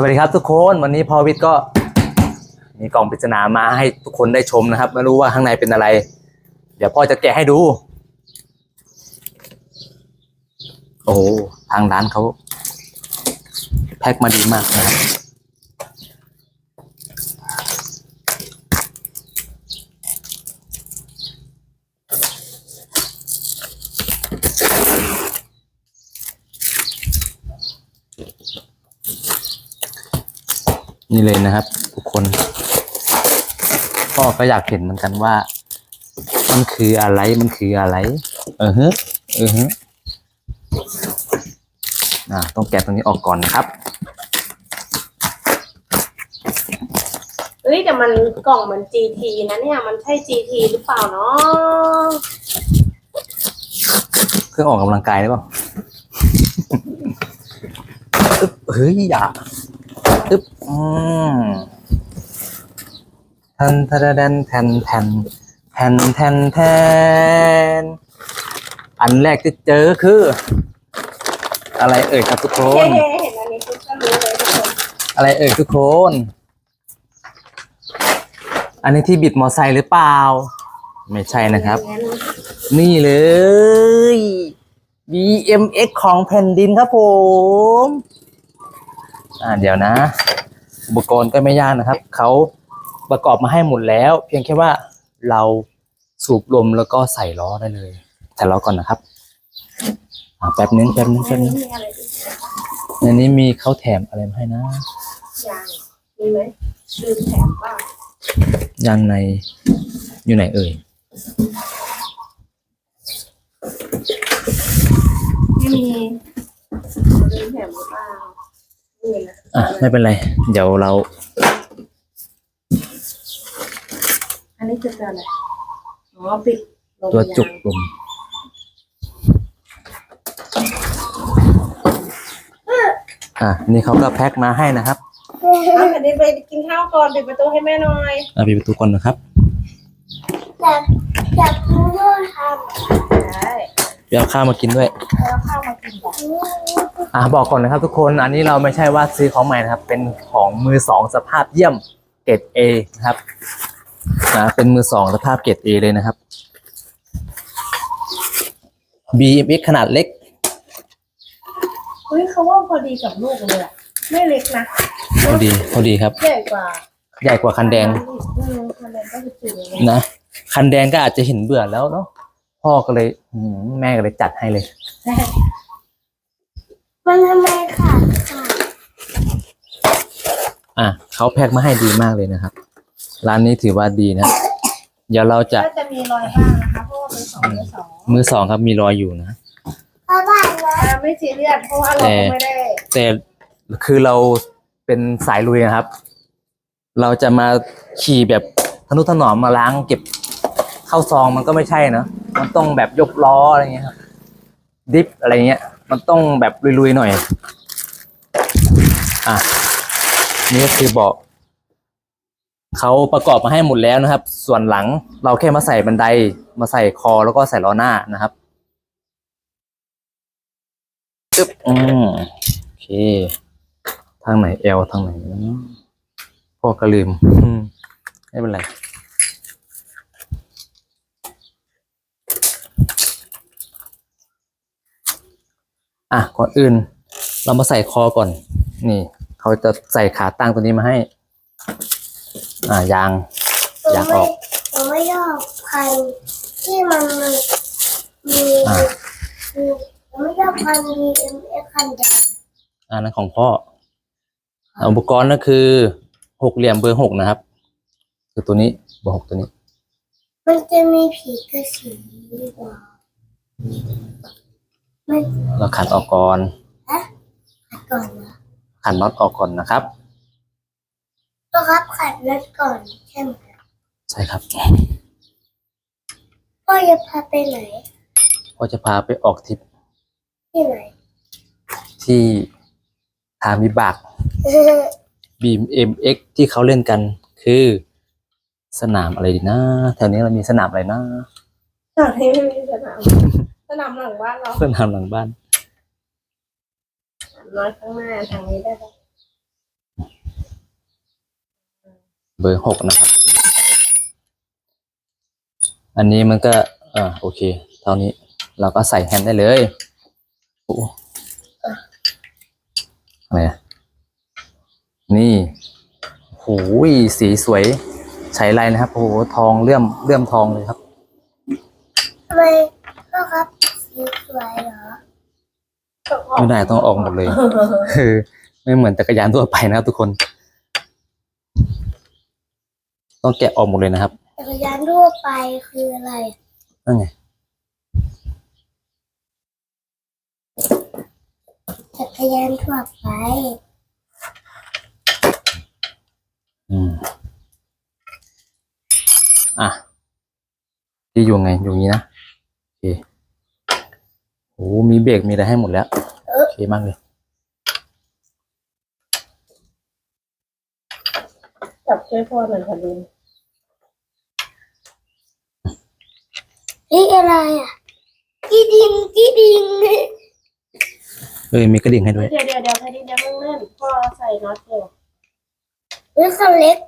สวัสดีครับทุกคนวันนี้พอวิทย์ก็ มีกล่องปริศนามาให้ทุกคนได้ชมนะครับ ไม่รู้ว่าข้างในเป็นอะไร เดี๋ยวพ่อจะแกะให้ดู โอ้โหทางร้านเขาแพ็คมาดีมากนะครับ นี่เลยนะครับ ทุกคนพ่อก็อยากเห็นเหมือนกันว่า มันคืออะไรมันคืออะไร เออฮึเออฮึอ่าต้องแกะตรงนี้ออกก่อนนะครับเฮ้ยแต่มันกล่องเหมือน GT นะเนี่ยมันใช่ GT หรือเปล่าเนาะเครื่องออกกำลังกายได้เปล่าอึ๊บเฮ้ยอย่า อึ๊บอืมแทนแทนแทนแทนแทนแทนแทน อันแรกที่เจอคือ อะไรเอ่ยครับทุกคเฮ้นเห็นอันนี้คุณก็รู้เลยทุกคนอะไรเอ่ยทุกคน อันนี้ที่บิดมอไซค์หรือเปล่า ไม่ใช่นะครับ งั้นนี่เลย BMX ของแผ่นดินครับผม อ่าเดี๋ยวนะ อุปกรณ์ก็ไม่ยากนะครับ เขาประกอบมาให้หมดแล้ว เพียงแค่ว่าเราสูบลมแล้วก็ใส่ล้อได้เลยใส่ล้อก่อนนะครับอ่าแป๊บนึงแป๊บนึงอัแป๊นบนึนี้งมีอะไรอีกในนี้มีเขาแถมอะไรมาให้นะยางมีไหมลืมแถมบ้างยางในอยู่ไหนเอ่ยไม่มีลืมแถมหรือเปล่าไม่มีนะ อะไม่เป็นไร เดี๋ยวเรา อันนี้คือตัวอะไร อ๋อ ปิดลมตัวจุกยางลมอะนี่เขาก็แพ็คมาให้นะครับเอาแผ่นดินไปกินข้าวก่อนปิดประตูให้แม่หน่อย อะปิดประตูก่อนนะครับ อยากอยากรู้ว่าทได้ เดี๋ยวเอาข้าวมากินด้วย แล้วข้าวมากินก่อนำอะบอกก่อนนะครับทุกคนอันนี้เราไม่ใช่ว่าซื้อของใหม่นะครับ เป็นของมือสองสภาพเยี่ยมเกรด A นะครับนะเป็นมือสองสภาพเกรด A เลยนะครับ BMX ขนาดเล็ก เฮ้ยเขาว่าพอดีกับลูกเลยอะไม่เล็กนะพอดีพอดีครับ ใหญ่กว่าใหญ่กว่าคันแดงอืมคันแดงก็คือจุดเลยนะคันแดงก็อาจจะเห็นเบื่อแล้วเนาะ พ่อก็เลยอืมแม่ก็เลยจัดให้เลย มันทำไมขาดขาดอะเขาแพ็คมาให้ดีมากเลยนะครับ ร้านนี้ถือว่าดีนะ เดี๋ยวเราจะก็จะมีรอยบ้างนะคะเพราะว่าเป็นสองเป็นสองมือสองครับมีรอยอยู่นะ เพราะบ้านนะอ่าไม่ซีเรียสเพราะว่าเราก็ไม่ได้แต่คือเราเป็นสายลุยนะครับ เราจะมาขี่แบบทนุถนอมมาล้างเก็บ เข้าซองมันก็ไม่ใช่เนอะมันต้องแบบยกล้ออะไรเงี้ยครับดิฟอะไรเงี้ย มันต้องแบบลุยๆหน่อย อะนี่ก็คือเบาะเขาประกอบมาให้หมดแล้วนะครับ ส่วนหลังเราแค่มาใส่บันไดมาใส่คอแล้วก็ใส่ล้อหน้านะครับจึ๊บอืมโอเค ทางไหนเอลทางไหนนะพ่อก็ลืมไม่เป็นไร อะก่อนอื่น เรามาใส่คอก่อน นี่ เขาจะใส่ขาตั้งตัวนี้มาให้ อ่ายางผมยางอไม่อกผมไม่ชอบพันธุ์ที่มันมีมีอ่ามีผมไม่ชอบพันมีเอ็มเอคันแดงอันนั้นของพ่ออะอุปกรณ์ก็คือหกเหลี่ยมเบอร์หกนะครับ คือตัวนี้เบอร์หกตัวนี้ มันจะมีผีกระสือหรือเปล่า ไม่เราขันออกก่อน ฮะขัดก่อนนะขันน็อตออกก่อนนะครับ ต้องครับขัดนัดก่อนใช่ไหมใช่ครับพ่อจะพาไปไหนพ่อจะพาไปออกทริปที่ไหน ที่ทางวิบากบีม MX ที่เขาเล่นกัน คือสนามอะไรดีนะแถวนี้เรามีสนามอะไรนะ ตอนนี้ไม่มีสนาม สนามหลังบ้านเราสนามหลังบ้านน้อยข้างหน้าทางนี้ได้ปะเบอร์หกนะครับ อันนี้มันก็เออโอเค เท่านี้เราก็ใส่แฮนด์ได้เลยโอ้อะไรอะนี่โอ้ยสีสวยใช้ไรนะครับ โอ้โห ทองเลื่อมเลื่อมทองเลยครับทำไม พ่อครับสีสวยเหรอไม่ได้ต้องออกหมดเลยคือไม่เหมือนจักรยานทั่วไปนะครับทุกคน ต้องแกะออกหมดเลยนะครับจักรยานทั่วไปคืออะไรนั่นไงจักรยานทั่วไป อืม อะ ที่อยู่ไงอยู่อย่างนี้นะโอ เคโอ้มีเบรกมีอะไรให้หมดแล้วเออโอเคมากเลย จับช่วยพ่อหน่อยค่ะลุงนี่อะไรอะกีดิงกีดิงเอ้ยมีกระดิ่งให้ด้วย เดี๋ยวเดี๋ยวเดี๋ยวแพทย์เดี๋ยวเพิ่งเล่นพ่อใส่น็อตเดียวหรือคันเล็ก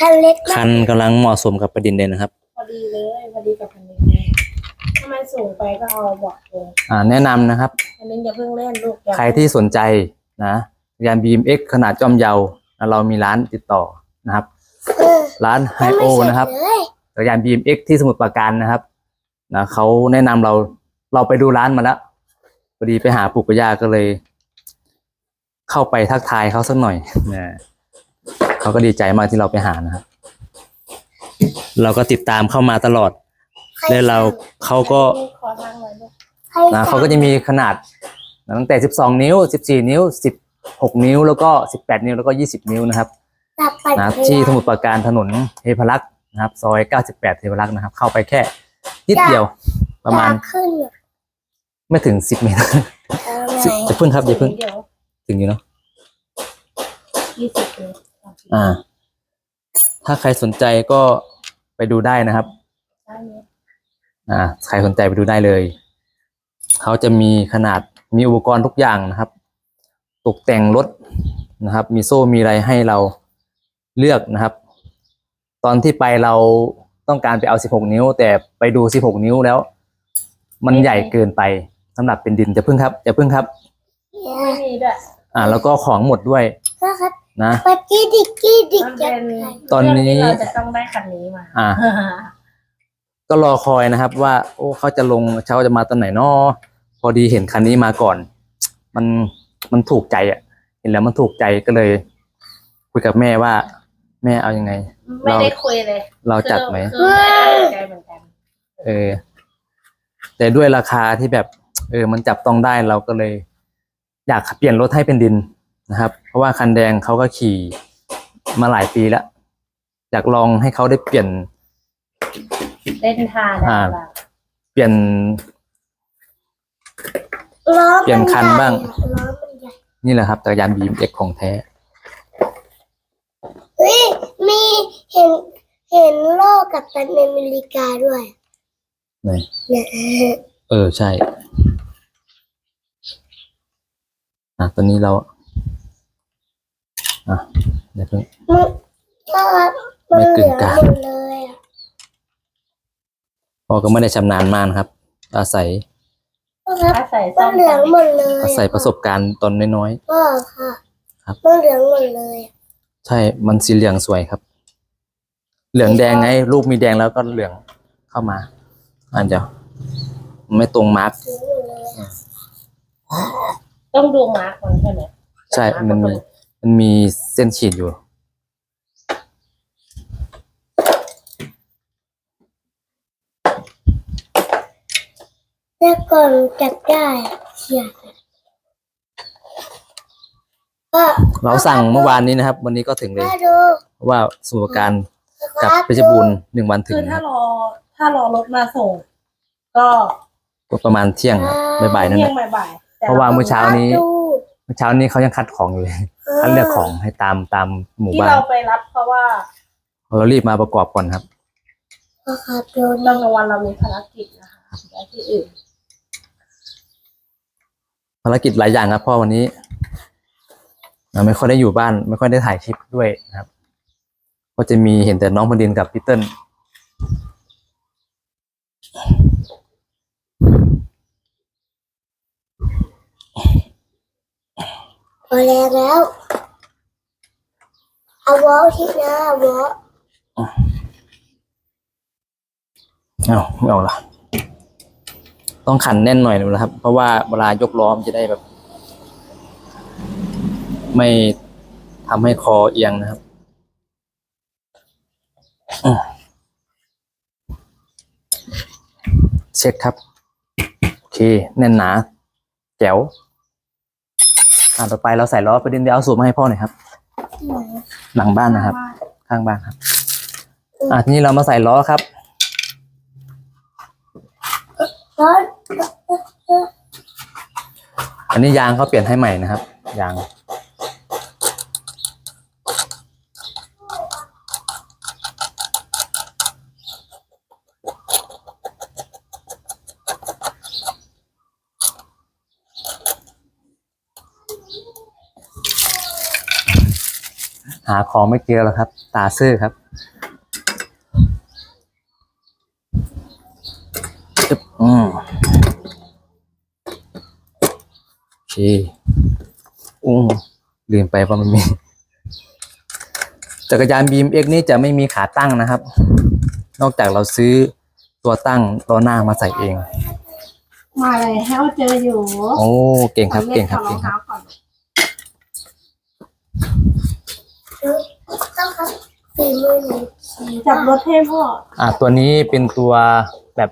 คันเล็กคันกำลังเหมาะสมกับประเด็นเลยนะครับ พอดีเลยพอดีกับคันนี้เลยถ้า มันสูงไปก็เอาเบาะลงอ่าแนะนำนะครับ อันนี้อย่าเพิ่งเล่นลูกอย่าใครที่สนใจนะยาน BMX ขนาดจอมเยาว์นะเรามีร้านติดต่อนะครับเออร้านไฮยังโอไม่เสจนะครับเลยจักรยาน BMX ที่สมุทรปราการนะครับนะเขาแนะนำเราเราไปดูร้านมาแล้วพอดีไปหาปู่กับย่าก็เลย เข้าไปทักทายเขาสักหน่อยนะเขาก็ดีใจมากที่เราไปหานะครับ เราก็ติดตามเข้ามาตลอดใคร แล้วเราเขาก็ขอทางไว้ลูกใครนะสั่งเขาก็จะมีขนาดตั้งแต่ 12 นิ้ว 14 นิ้ว 16 นิ้ว แล้วก็ 18 นิ้ว แล้วก็ 20 นิ้วนะครับตับปัดนะเวลาที่สมุทรปราการถนนเทพรักษ์นะครับ ซอย 98 เทพรักษ์นะครับ เข้าไปแค่นิดเดียวประมาณอยกขึ้นอะไม่ถึง 10 เมตรเอาไงจะพึ่งครับอย่าพึ่งเดี๋ยวถึงอยู่เนาะยี่สิบเลยอ่า ถ้าใครสนใจก็ไปดูได้นะครับ ได้ไหม อ่าใครสนใจไปดูได้เลย เขาจะมีขนาดมีอุปกรณ์ทุกอย่างนะครับ ตกแต่งรถนะครับ มีโซ่มีอะไรให้เราเลือกนะครับ ตอนที่ไปเราต้องการไปเอา 16 นิ้ว แต่ไปดู 16 นิ้วแล้ว มันใหญ่เกินไปสำหรับเป็นดินจะพึ่งครับจะพึ่งครับไม่มีด้วยอ่า แล้วก็ของหมดด้วยก็ครับนะ ปัดกีดิกกีดิกมันจะเป็นตอนนี้เรื่องที่เราจะต้องได้คันนี้มา อ่า ก็รอคอยนะครับ ว่า โอ้เขาจะลงเขาจะมาตอนไหนนอพอดีเห็นคันนี้มาก่อน มันมันถูกใจอะ เห็นแล้วมันถูกใจก็เลย คุยกับแม่ว่า แม่เอายังไง ไม่ได้คุยเลยเราจัดไหม คือไม่ได้ใจเหมือนกันเออ แต่ด้วยราคาที่แบบ เออ มันจับต้องได้เราก็เลย อยากเปลี่ยนรถให้เป็นดินนะครับ เพราะว่าคันแดงเขาก็ขี่มาหลายปีแล้วอยากลองให้เขาได้เปลี่ยน เล่นท่าได้อ่า บ้างเปลี่ยน ล้อเปลี่ยนคันบ้าง ล้อมันใหญ่นี่แหละครับจักรยานบีมเอ็กของแท้ เฮ้ยมีเห็นเห็นโลกกับตันอเมริกาด้วยไหน เนี่ยเออใช่ อะตอนนี้เรา อะเดี๋ยวเพิ่ง มันก็มันไม่เหกึ่ลืงองกลาง หมดเลยอะ พ่อก็ไม่ได้ชำนาญมากนะครับ อาศัยพ่อครับถ้าใส่มัซ่อนมเหลืองหมดเลยอาศัยประสบการณ์ตอนน้อย พ่อค่ะครับ มันเหลืองหมดเลยอะๆใช่มันสีเหลืองสวยครับ เหลืองแดงไงรูปมีแดงแล้วก็เหลืองเข้ามาอันเดียวไม่ตรงมาร์กเหลืองหมดเลยอะต้องดูมาร์กมันใช่ไหมใช่มันมีมันมีเส้นขีดอยู่ แล้วก่อนจับได้เขียนก็เราสั่งเมื่อวานนี้นะครับ วันนี้ก็ถึงเลยมาดูเพราะว่าสมุทรปราการคกับรับเพชรบูรณ์หนึ่งวันถึงคือนะคถ้ารับรอถ้ารอรถมาส่ง ก็ก็ประมาณเที่ยงครับบ่ายๆนั่นเที่แหยละงบ่ายๆแต่เพราะว่าเมื่อเช้านี้ดูเมื่อเช้านี้เขายังคัดของอยู่เลย คัดเลือกของให้ตามตามหมู่ที่บ้าน เราไปรับเพราะว่าเรารีบมาประกอบก่อนครับพ่อครับดูตอนกลางวันเรามีภารกิจนะคะย้ายที่อื่น ภารกิจหลายอย่างครับเพ่อวันนี้เราไม่ค่อยได้อยู่บ้าน ไม่ค่อยได้ถ่ายคลิปด้วยนะครับ ก็จะมีเห็นแต่น้องพันดินกับพี่เติ้ลพอแรงแล้วเอาวอลที่หน้าวอลเอาไม่เอาละ ต้องขันแน่นหน่อยนะครับ เพราะว่าเวลายกล้อมนจะได้แบบ ไม่ทำให้คอเอียงนะครับอืมเช็คครับ โอเค แน่นหนา แจ๋วอ่าต่อไปเราใส่ล้อประเด็นเดี๋ยวเอาสูบมาให้พ่อหน่อยครับ หลังบ้านนะครับ ข้างบ้านครับ อะทีนี้เรามาใส่ล้อครับ รถ อันนี้ยางเขาเปลี่ยนให้ใหม่นะครับ ยาง หาของไม่เจอแล้วครับ ตาซื่อครับจึ๊บอืม อเคอุ้งลืมไปว่ามันมี จักรยาน BMX นี่จะไม่มีขาตั้งนะครับ นอกจากเราซื้อตัวตั้งล้อหน้ามาใส่เอง มาเลยให้เอาเจออยู่โอ้เก่งครับอาเก่งครับล่นเก่งถคอดรรัอบงเท้าก่อนต้องครับฝีมือหนูขี่จับรถให้พ่ออ่าตัวนี้เป็นตัวแบบ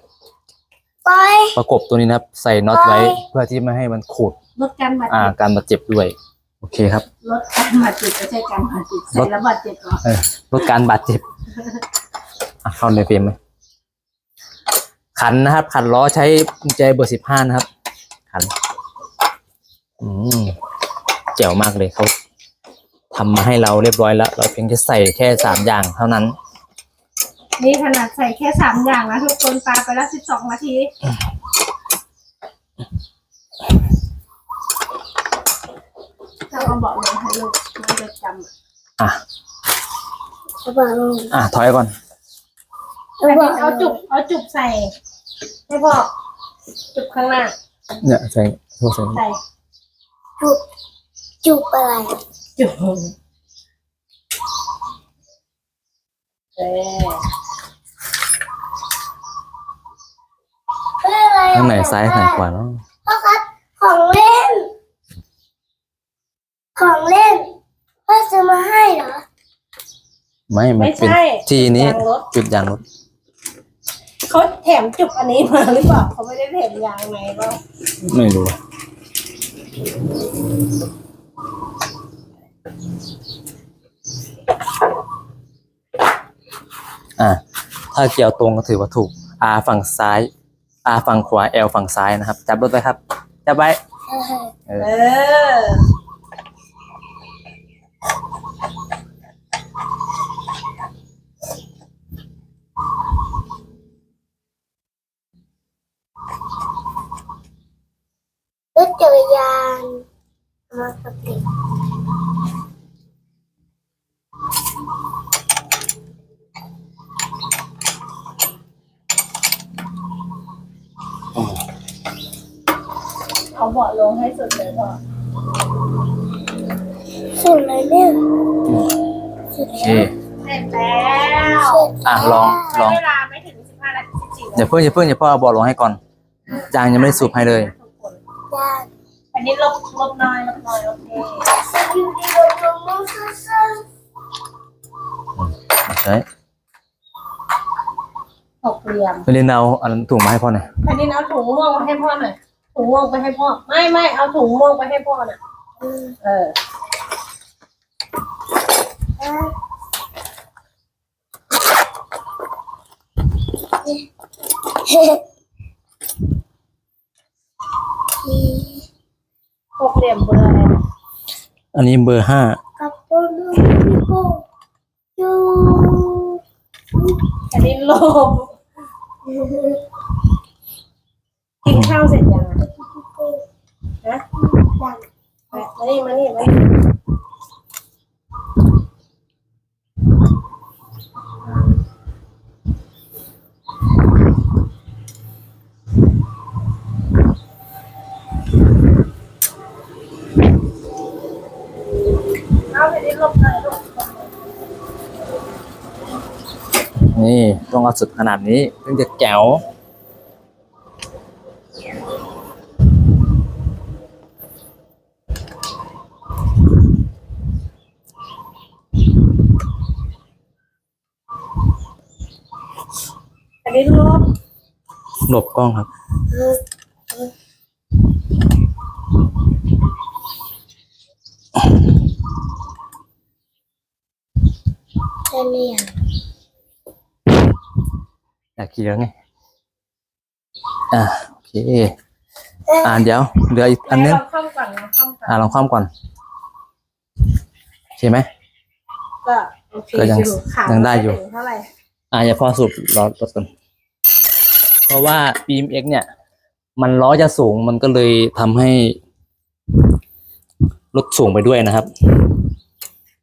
ไป ประกบตัวนี้นะครับ ใส่น็อตไว้เพื่อที่ไม่ให้มันขูด ลดการบาดอ่า เจ็บการบาดเจ็บด้วย โอเคครับ ลดการบาดเจ็บไม่ใช่การบาดเจ็บใส่แล้วบาดเจ็บเหรอเออลดการบาดเจ็บอะเข้าในเฟรมไหมขันนะครับ ขันล้อใช้กุญแจเบอร์สิบห้านะครับ ขัน อืมเจ๋วมากเลยเขาทำมาให้เราเรียบร้อยแล้ว เราเพียงแค่ใส่แค่สามอย่างเท่านั้น นี่ขนาดใส่แค่สามอย่างนะทุกคนปาไปแล้วสิบสองนาทีเราเอาเบาะลงให้ลูกมันจะจำอะอะเอาบอกลงอะ ถอยก่อนเอาอันบอนี้กเอาจุกเอาจุกใส่ให้พ่อจุกข้างหน้าเนี่ยใส่โทษใส่ใส่จุบจุบอะไรจุกเออเพื่ออะไรข้างไหนซ้ายข้างไหนขวาเนาะ พ่อครับ ของเล่น ของเล่นพ่อซื้อมาให้เหรอ ไม่มันไม่เป็นใช่ที่นี้ ยางรถ จุดยางรถเขาแถมจุกอันนี้มาหรือเปล่าเขาไม่ได้แถมยางไงก็ไม่รู้อะถ้าเกี่ยวตรงก็ถือว่าถูก R ฝั่งซ้าย R ฝั่งขวา L ฝั่งซ้ายนะครับ จับรถไว้ครับ จับไว้ เออเออรถจักรยานมาสติก เอาเบาะลง ให้สุดเลยพ่อสุดเลยเนี่ยสุดโอเคแล้วเสร็จแล้วสุดอะลองลอง ใช้เวลาไม่ถึงสิบห้านาทีสิบสี่อย่าเพิ่งอย่าเพิ่งอย่าเพิ่งเอาบอลลงให้ก่อนจางยังไม่ได้สูบให้เลยทุกคนยากอันนี้ลบลบน้อยลบน้อยโอเคสกิลดีลงลงซื่อใช่หกเหลี่ยมไม่เล่นเอาอันนั้นถุงมาให้พ่อหน่อยอันนี้เอาถุงม่วงไปให้พ่อหน่อย ถุงม่วงไปให้พ่อ ไม่ไม่เอาถุงม่วงไปให้พ่อน่ะๆอืมเอออะเฮ้ทีหกเหลี่ยมเบอร์อะไรอันนี้เบอร์ห้า กับตัวลูกพี่โก้ยูอันนี้โลบกิน ข้าวเสร็จยังอะฮะมามนี่มานี่มานี่ข้าวเสร็จลบเลยนี่ต้องเอาสุดขนาดนี้ถึงจะแจ๋ว หลบกล้องครับจะเรียนอยากขี่แล้วไง อ่าโอเค อ่าเดี๋ยวเหลืออีกอันนึงเราข้ามก่อนนะข้ามก่อนอ่าลองคว่ำก่อนโอเคไหม ก็โอเคก็ยังอยู่ขายังได้อยู่ ม่ถึเท่าไหร่ อ่าอย่าพอสรุปรอรถก่อน เพราะว่า BMX เนี่ย มันล้อจะสูงมันก็เลยทำให้รถสูงไปด้วยนะครับ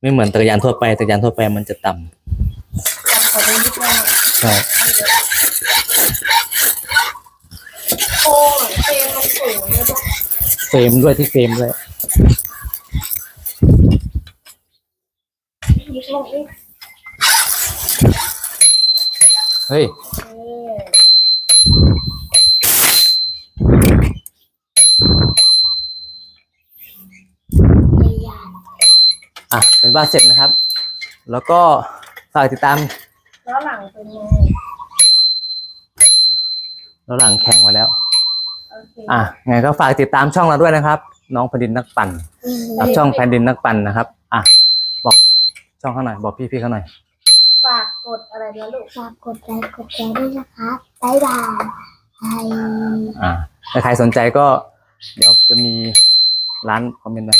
ไม่เหมือนจักรยานทั่วไปจักรยานทั่วไปมันจะต่ำจำเขาได้นิดหน่อยใช่โอ้ยเฟรมมันสูงเลยลูกเฟรมด้วยที่เฟรมด้วยยิกลงอีกเฮ้ย เออ เรียน อะเป็นบ้านเสร็จนะครับ แล้วก็ฝากติดตามแล้วหลังเป็นไงแล้วหลังแข่งมาแล้วโอเคอะไงก็ฝากติดตามช่องเราด้วยนะครับ น้องแผ่นดินนักปั่นกับช่องแผ่นดินนักปั่นนะครับอะบอกช่องเขาหน่อยบอกพี่ๆเขาหน่อยฝากกดอะไรนะลูกฝากกดไลค์กดแชร์ด้วยนะครับบ๊ายบายบายอ่าถ้าใครสนใจก็ เดี๋ยวจะมีร้านคอมเมนต์นะ